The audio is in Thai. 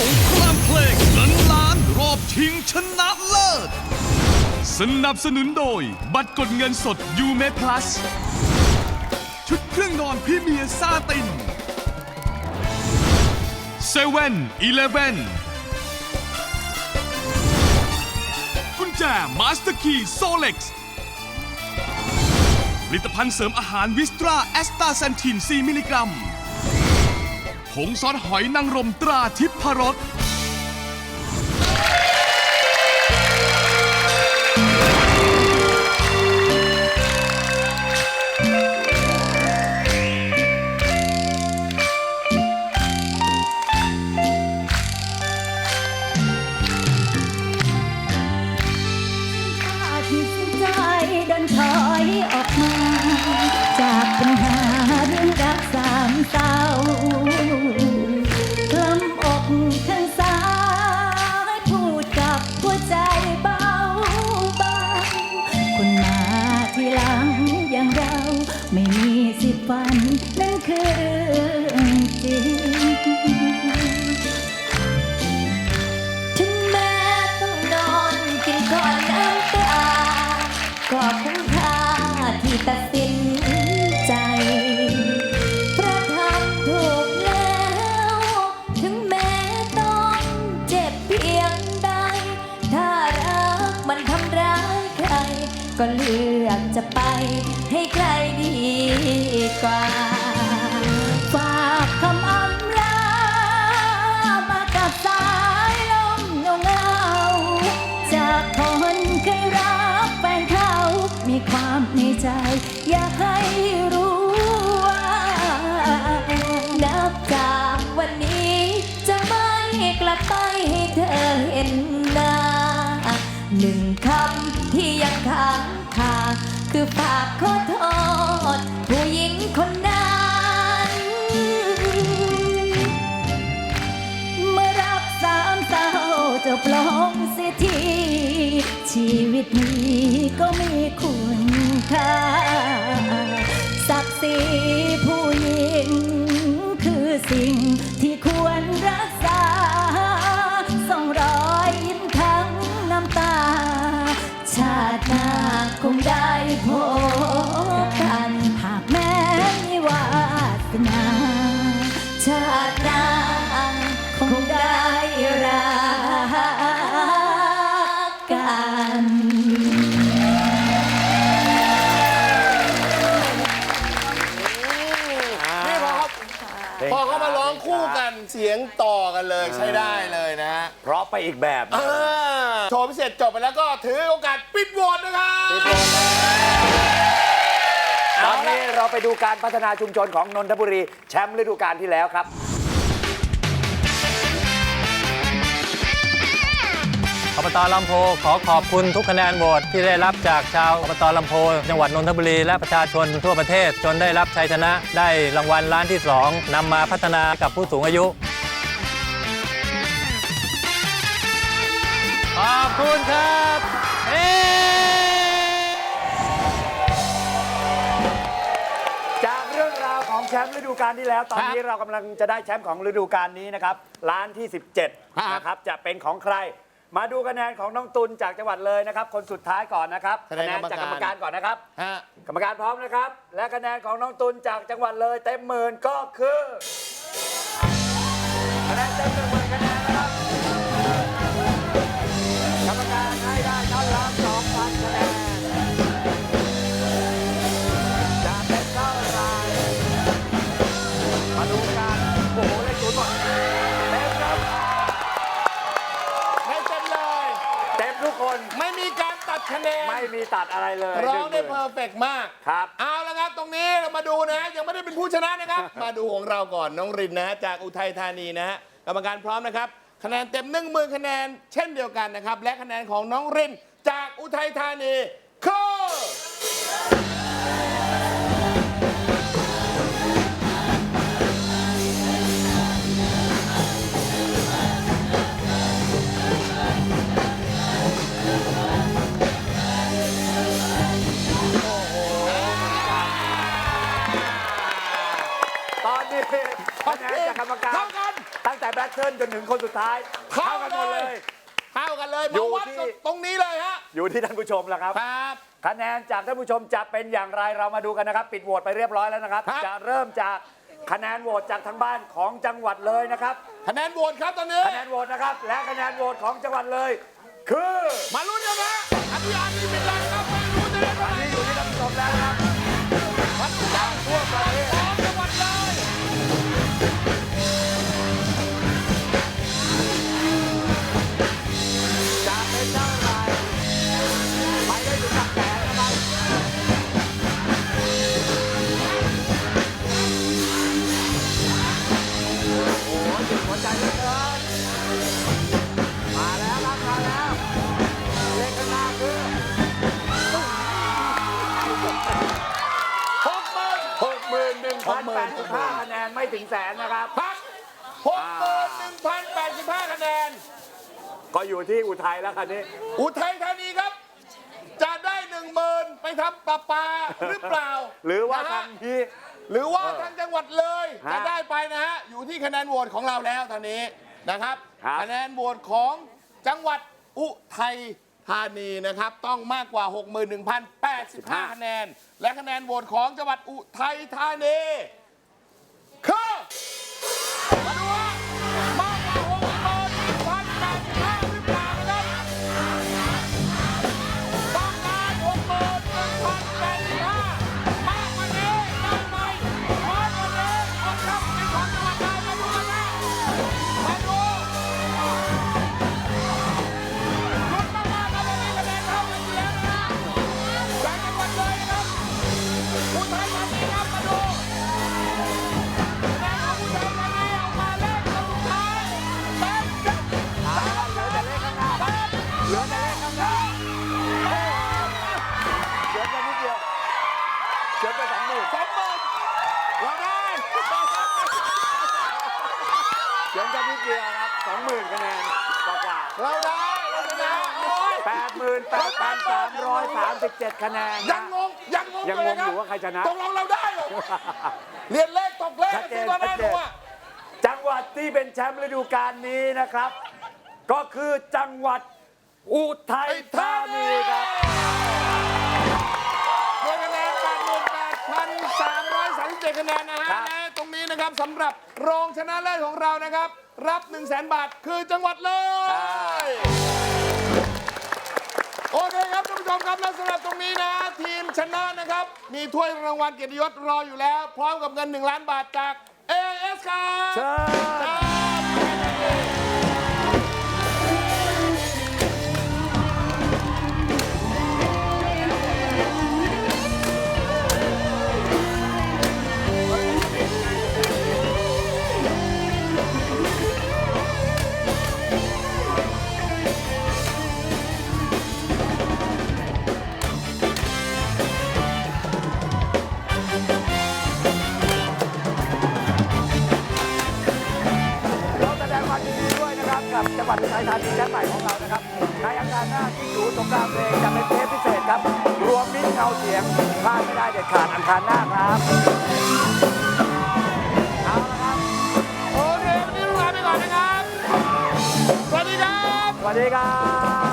สงครามเพลงเงินล้านรอบชิงชนะเลิศ สนับสนุนโดย บัตรกดเงินสดยูเม plus ชุดเครื่องนอนพรีเมียร์ซาตินเซเว่นอีเลฟเว่นกุญแจมาสเตอร์คีโซเล็กซ์ผลิตภัณฑ์เสริมอาหารวิสตราแอสตาแซนทิน 4 มิลลิกรัม ผงซอสหอยนางรมตราทิพรสอาทิตย์ใจเดินถอยออกมาจากปัญหาเรื่องรักสามเศร้า ไม่มีสิบวันนั่นคือ กว่าฝากคำอำลา มากับสายลมเงาเงาจากคนเคยรักแฟนเขา มีความในใจ อยากให้รู้ว่า นับจากวันนี้ จะไม่กลับไปให้เธอเห็นหน้าหนึ่งคำที่ยังค้างคาคือฝากขอโทษ คนนั้นเมื่อรักสามเศร้าจะปลงเสียที ชีวิตนี้ก็มีคุณค่าศักดิ์ศรีผู้หญิงคือสิ่ง คู่กันเสียงต่อกันเลยใช้ได้เลยนะฮะเพราะไปอีกแบบอ่าโชว์พิเศษจบไปแล้วก็ถือโอกาสปิดโหวตนะครับ ตอนนี้เราไปดูการพัฒนาชุมชนของนนทบุรี แชมป์ฤดูกาลที่แล้วครับ อบตลำโพขอขอบคุณทุกคะแนนโหวตที่ได้รับจากชาวอบตลำโพจังหวัดนนทบุรีและประชาชนทั่วประเทศ จนได้รับชัยชนะได้รางวัลล้านที่ 2นำมาพัฒนากับผู้สูงอายุ ขอบคุณครับเอ๊จากเรื่องราวของแชมป์ฤดูกาลที่แล้ว ตอนนี้เรากำลังจะได้แชมป์ของฤดูกาลนี้นะครับล้านที่ 17 นะครับ จะเป็นของใคร มาดูคะแนนของน้องตุลจากจังหวัดเลยนะครับ คนสุดท้ายก่อนนะครับคะแนนจากกกรรรรมมกาการรก่อนนะครับ ฮะกรรมการพร้อมนะครับ และคะแนนของน้องตุลจากจังหวัดเลยเต็มหมื่นก็คือคะแนนเต็มหนึ่งหมื่น การตัดคะแนนไม่มีตัดอะไรเลยร้องได้หเพนึ่อหมื่นร์เฟกต์มากครับ เอาละครับตรงนี้เรามาดูนะ ยังไม่ได้เป็นผู้ชนะนะครับ มาดูของเราก่อนน้องรินนะฮะจากอุทัยธานีนะฮะกรรมการพร้อมนะครับ คะแนนเต็ม1 0,000คะแนนเช่นเดียวกันนะครับ และคะแนนของน้องรินจากอุทัยธานี ตอนนี้คะแนนจากกรรมการ เท่ากัน ตั้งแต่แบทเทิลจนถึงคนสุดท้ายเท่ากันหมดเลย เท่ากันเลยมาวัดกันตรงนี้เลยฮะ อยู่ที่ท่านผู้ชมแล้วครับ ครับ คะแนนจากท่านผู้ชมจะเป็นอย่างไรเรามาดูกันนะครับ ปิดโหวตไปเรียบร้อยแล้วนะครับจะเริ่มจากคะแนนโหวตจากทางบ้านของจังหวัดเลยนะครับ คะแนนโหวตครับตอนนี้ คะแนนโหวตนะครับ และคะแนนโหวตของจังหวัดเลย คือมาลุ้นกันนะอนุญาตมีเป็นไรครับมาลุ้นกัด้ตอนไหมนี้อยู่ที่ท่านผู้ชมแล้วครับ พัดทั่วประเทศ ไม่ถึงแสนนะครับ พักหกหมื่นหนึ่งพันแปดสิบห้าคะแนน ก็อยู่ที่อุทัยแล้วคันนี้ อุทัยธานีครับ จะได้หนึ่งหมื่นไปทำประปาหรือเปล่าหรือว่านะทาฮะงที่ หรือว่าทางจังหวัดเลย ฮะจะได้ไปนะฮะ อยู่ที่คะแนนโหวตของเราแล้วตอนนี้นะครับครับ คะแนนโหวตของจังหวัดอุทัยธานีนะครับ ต้องมากกว่า 61,085 คะแนน และคะแนนโหวตของจังหวัดอุทัยธานี เราได้เราชนะโอ้ยแปดหมื่นแปดพันสามร้อยสามสิบเจ็ดคะแนนยังงงยังงงยังเลงยงคอรับยู่ว่าใครชนะ ตกลงเราได้เหรอเรียนเลขตกเลขชัดเจสินตัวแน่ชัดเจดูนอะจังหวัดที่เป็นแชมป์ฤดูกาลนี้นะครับ ก็คือจังหวัดอุทัยธานีครับด้วยคะแนน88,337คะแนนนะฮะครับ และตรงนี้นะครับสำหรับรองชนะเลิศของเรานะครับ รับ 1 0 0 0 0แบาท คือจังหวัดเลย โอเคครับท่านผู้ชมครับและสำหรับตรงนี้นะ ทีมชนะนะครับ มีถ้วยรางวัลเกียรติยศรออยู่แล้ว พร้อมกับเงิน 1 ล้านบาทจาก AS ครับ ใช่ กับจังหวัดอุทัยธานีแชมป์ใหม่ของเรานะครับในอังคารหน้าที่ศูนย์สงครามเพลงจะเป็นเทปพิเศษครับ รวมมิตรเงาเสียงพลาดไม่ได้เด็ดขาดอังคารหน้าครับเอาละครับโอเควันนี้ลาไปก่อนนะครับ สวัสดีครับ สวัสดีครับ